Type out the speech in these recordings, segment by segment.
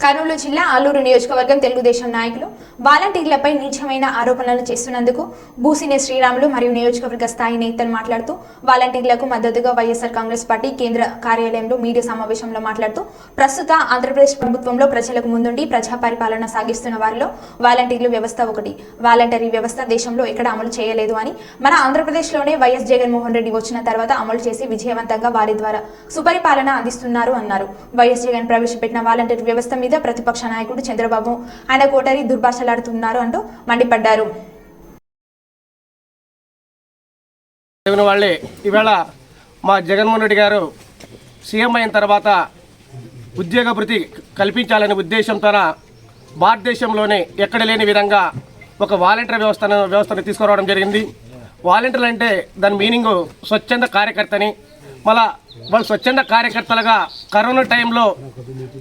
కర్నూలు జిల్లా ఆలూరు నియోజకవర్గం తెలుగుదేశం నాయకులు వాలంటీర్లపై నీచమైన ఆరోపణలు చేస్తున్నందుకు బూసినే శ్రీరాములు మరియు నియోజకవర్గ స్థాయి నేతలు మాట్లాడుతూ వాలంటీర్లకు మద్దతుగా వైఎస్ఆర్ కాంగ్రెస్ పార్టీ కేంద్ర కార్యాలయంలో మీడియా సమావేశంలో మాట్లాడుతూ ప్రస్తుత ఆంధ్రప్రదేశ్ ప్రభుత్వంలో ప్రజలకు ముందుండి ప్రజా పరిపాలన సాగిస్తున్న వారిలో వాలంటీర్లు వ్యవస్థ ఒకటి. వాలంటరీ వ్యవస్థ దేశంలో ఎక్కడ అమలు చేయలేదు అని మన ఆంధ్రప్రదేశ్లోనే వైఎస్ జగన్మోహన్ రెడ్డి వచ్చిన తర్వాత అమలు చేసి విజయవంతంగా వారి ద్వారా సుపరిపాలన అందిస్తున్నారు అన్నారు. వైఎస్ జగన్ ప్రవేశపెట్టిన వాలంటీర్ వ్యవస్థ మీద ప్రతిపక్ష నాయకుడు చంద్రబాబు ఆయన కోటరి దుర్భాషలాడుతున్నారు అంటూ మండిపడ్డారు. వాళ్ళే ఈవేళ మా జగన్మోహన్ రెడ్డి గారు సీఎం అయిన తర్వాత ఉద్యోగ భృతి కల్పించాలనే ఉద్దేశంతో భారతదేశంలోనే ఎక్కడ లేని విధంగా ఒక వాలంటీర్ వ్యవస్థను వ్యవస్థను తీసుకురావడం జరిగింది. వాలంటీర్లు అంటే దాని మీనింగ్ స్వచ్ఛంద కార్యకర్తని మళ్ళా వాళ్ళు స్వచ్ఛంద కార్యకర్తలుగా కరోనా టైంలో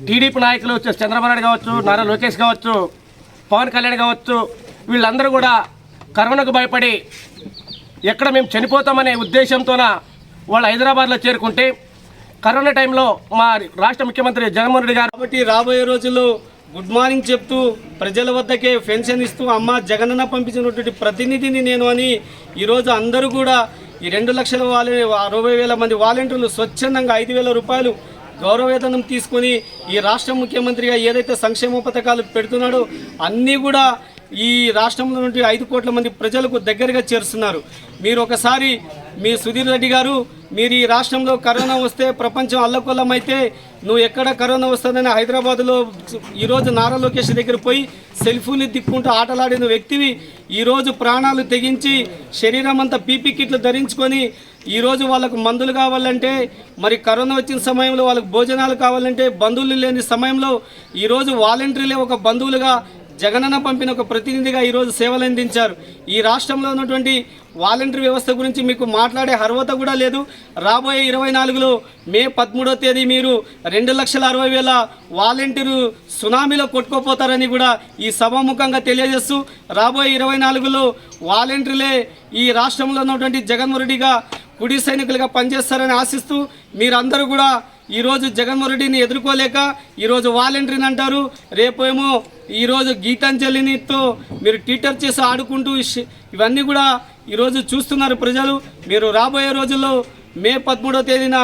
టీడీపీ నాయకులు చంద్రబాబు నాయుడు కావచ్చు నారా లోకేష్ కావచ్చు పవన్ కళ్యాణ్ కావచ్చు వీళ్ళందరూ కూడా కరోనాకు భయపడి ఎక్కడ మేము చనిపోతామనే ఉద్దేశంతోన వాళ్ళు హైదరాబాద్లో చేరుకుంటే కరోనా టైంలో మా రాష్ట్ర ముఖ్యమంత్రి జగన్మోహన్ రెడ్డి గారు కాబట్టి రాబోయే రోజుల్లో గుడ్ మార్నింగ్ చెప్తూ ప్రజల వద్దకే పెన్షన్ ఇస్తూ అమ్మ జగనన్న పంపించినటువంటి ప్రతినిధిని నేను అని ఈరోజు అందరూ కూడా ఈ రెండు లక్షల వాలే అరవై వేల మంది వాలంటీర్లు స్వచ్ఛందంగా ఐదు వేల రూపాయలు గౌరవవేతనం తీసుకొని ఈ రాష్ట్ర ముఖ్యమంత్రిగా ఏదైతే సంక్షేమ పథకాలు పెడుతున్నాడో అన్నీ కూడా ఈ రాష్ట్రంలో నుండి ఐదు కోట్ల మంది ప్రజలకు దగ్గరగా చేరుస్తున్నారు. మీరు ఒకసారి మీ సుధీర్ రెడ్డి గారు మీరు ఈ రాష్ట్రంలో కరోనా వస్తే ప్రపంచం అల్లకొల్లమైతే అయితే నువ్వు ఎక్కడ కరోనా వస్తుందని హైదరాబాద్లో ఈరోజు నారా లోకేష్ దగ్గర పోయి సెల్ఫీలు దిక్కుంటూ ఆటలాడిన వ్యక్తివి ఈరోజు ప్రాణాలు తెగించి శరీరం అంతా పీపీ కిట్లు ధరించుకొని ఈరోజు వాళ్ళకు మందులు కావాలంటే మరి కరోనా వచ్చిన సమయంలో వాళ్ళకు భోజనాలు కావాలంటే బంధువులు లేని సమయంలో ఈరోజు వాలంటీర్లే ఒక బంధువులుగా జగనన్న పంపిన ఒక ప్రతినిధిగా ఈరోజు సేవలు అందించారు ఈ రాష్ట్రంలో ఉన్నటువంటి వాలంటరీ వ్యవస్థ గురించి మీకు మాట్లాడే అర్హత కూడా లేదు. రాబోయే ఇరవై నాలుగులో మే పదమూడో తేదీ మీరు రెండు లక్షల అరవై వేల వాలంటీరు సునామీలో కొట్టుకోపోతారని కూడా ఈ సభాముఖంగా తెలియజేస్తూ రాబోయే ఇరవై నాలుగులో వాలంటీర్లే ఈ రాష్ట్రంలో ఉన్నటువంటి జగన్మోహన్ కుడి సైనికులుగా పనిచేస్తారని ఆశిస్తూ మీరందరూ కూడా ఈరోజు జగన్మోహన్ రెడ్డిని ఎదుర్కోలేక ఈరోజు వాలంటీర్ని అంటారు. రేపేమో ఈరోజు గీతాంజలినితో మీరు ట్విట్టర్ చేసి ఆడుకుంటూ ఇవన్నీ కూడా ఈరోజు చూస్తున్నారు ప్రజలు. మీరు రాబోయే రోజుల్లో మే పదమూడవ తేదీన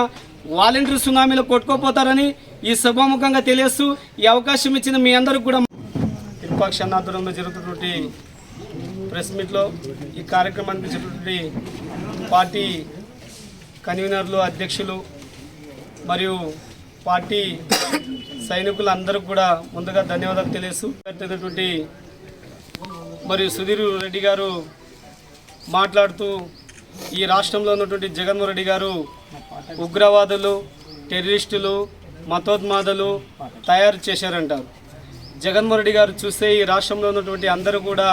వాలంటీర్ సునామీలో కొట్టుకోపోతారని ఈ సభాముఖంగా తెలియస్తూ ఈ అవకాశం ఇచ్చిన మీ అందరికి కూడా విపక్ష ఆధ్వర్యంలో జరుగుతున్నటువంటి ప్రెస్ మీట్లో ఈ కార్యక్రమానికి వచ్చినటువంటి పార్టీ కన్వీనర్లు అధ్యక్షులు మరియు పార్టీ సైనికులందరూ కూడా ముందుగా ధన్యవాదాలు తెలియజేస్తున్నటువంటి మరియు సుధీర్ రెడ్డి గారు మాట్లాడుతూ ఈ రాష్ట్రంలో ఉన్నటువంటి జగన్మోహన్ రెడ్డి గారు ఉగ్రవాదులు టెర్రరిస్టులు మతోన్మాదులు తయారు చేశారంటారు జగన్మోహన్ రెడ్డి గారు చూస్తే ఈ రాష్ట్రంలో ఉన్నటువంటి అందరూ కూడా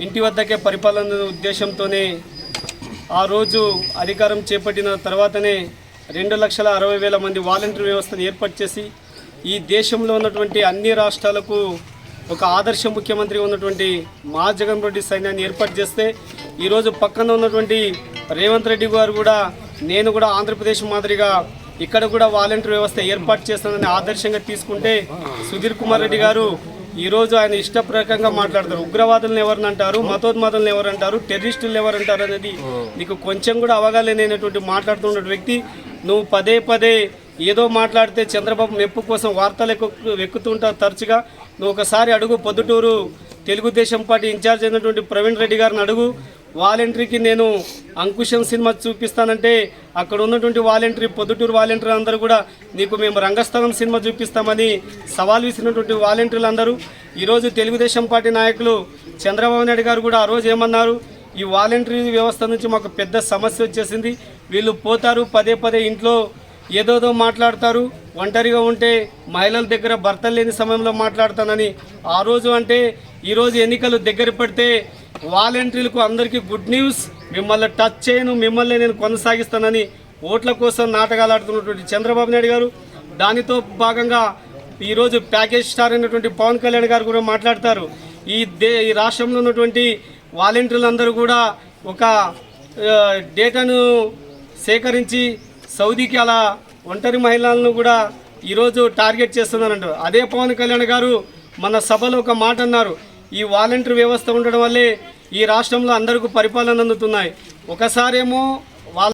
ఇంటి వద్దకే పరిపాలన ఉద్దేశంతోనే ఆ రోజు అధికారం చేపట్టిన తర్వాతనే రెండు లక్షల అరవై వేల మంది వాలంటీర్ వ్యవస్థను ఏర్పాటు చేసి ఈ దేశంలో ఉన్నటువంటి అన్ని రాష్ట్రాలకు ఒక ఆదర్శ ముఖ్యమంత్రి ఉన్నటువంటి మా జగన్ రెడ్డి సైన్యాన్ని ఏర్పాటు చేస్తే ఈరోజు పక్కన ఉన్నటువంటి రేవంత్ రెడ్డి గారు కూడా నేను కూడా ఆంధ్రప్రదేశ్ మాదిరిగా ఇక్కడ కూడా వాలంటీర్ వ్యవస్థ ఏర్పాటు చేస్తానని ఆదర్శంగా తీసుకుంటే సుధీర్ కుమార్ రెడ్డి గారు ఈరోజు ఆయన ఇష్టప్రకంగా మాట్లాడతారు. ఉగ్రవాదులను ఎవరిని అంటారు? మతోన్మాదులను ఎవరంటారు టెర్రరిస్టులు ఎవరు అంటారు అనేది నీకు కొంచెం కూడా అవగాహన లేనటువంటి మాట్లాడుతున్న వ్యక్తి నువ్వు పదే పదే ఏదో మాట్లాడితే చంద్రబాబు మెప్పు కోసం వార్తలు ఎక్కు ఎక్కుతుంటావు తరచుగా. నువ్వు ఒకసారి అడుగు పొద్దుటూరు తెలుగుదేశం పార్టీ ఇన్ఛార్జ్ అయినటువంటి ప్రవీణ్ రెడ్డి గారిని అడుగు. వాలంటరీకి నేను అంకుశం సినిమా చూపిస్తానంటే అక్కడ ఉన్నటువంటి వాలంటరీ పొద్దుటూరు వాలంటీర్ అందరూ కూడా నీకు మేము రంగస్థలం సినిమా చూపిస్తామని సవాల్ విసిరినటువంటి వాలంటీర్లు అందరూ ఈరోజు తెలుగుదేశం పార్టీ నాయకులు చంద్రబాబు నాయుడు గారు కూడా ఆ రోజు ఏమన్నారు? ఈ వాలంటరీ వ్యవస్థ నుంచి మాకు పెద్ద సమస్య వచ్చేసింది. వీళ్ళు పోతారు పదే పదే ఇంట్లో ఏదోదో మాట్లాడతారు. ఒంటరిగా ఉంటే మహిళల దగ్గర భర్త లేని సమయంలో మాట్లాడతానని ఆ రోజు అంటే ఈరోజు ఎన్నికలు దగ్గర పడితే వాలంటీర్లకు అందరికీ గుడ్ న్యూస్ మిమ్మల్ని టచ్ చేయను మిమ్మల్ని నేను కొనసాగిస్తానని ఓట్ల కోసం నాటకాలు ఆడుతున్నటువంటి చంద్రబాబు నాయుడు గారు. దానితో భాగంగా ఈరోజు ప్యాకేజ్ స్టార్ అయినటువంటి పవన్ కళ్యాణ్ గారు కూడా మాట్లాడతారు. ఈ దే ఈ రాష్ట్రంలో ఉన్నటువంటి వాలంటీర్లు అందరూ కూడా ఒక డేటాను సేకరించి సౌదీకి అలా ఒంటరి మహిళలను కూడా ఈరోజు టార్గెట్ చేస్తున్నారంట. అదే పవన్ కళ్యాణ్ గారు మన సభలో ఒక మాట అన్నారు. ఈ వాలంటీర్ వ్యవస్థ ఉండడం వల్లే ఈ రాష్ట్రంలో అందరికీ పరిపాలన అందుతున్నాయి. ఒకసారేమో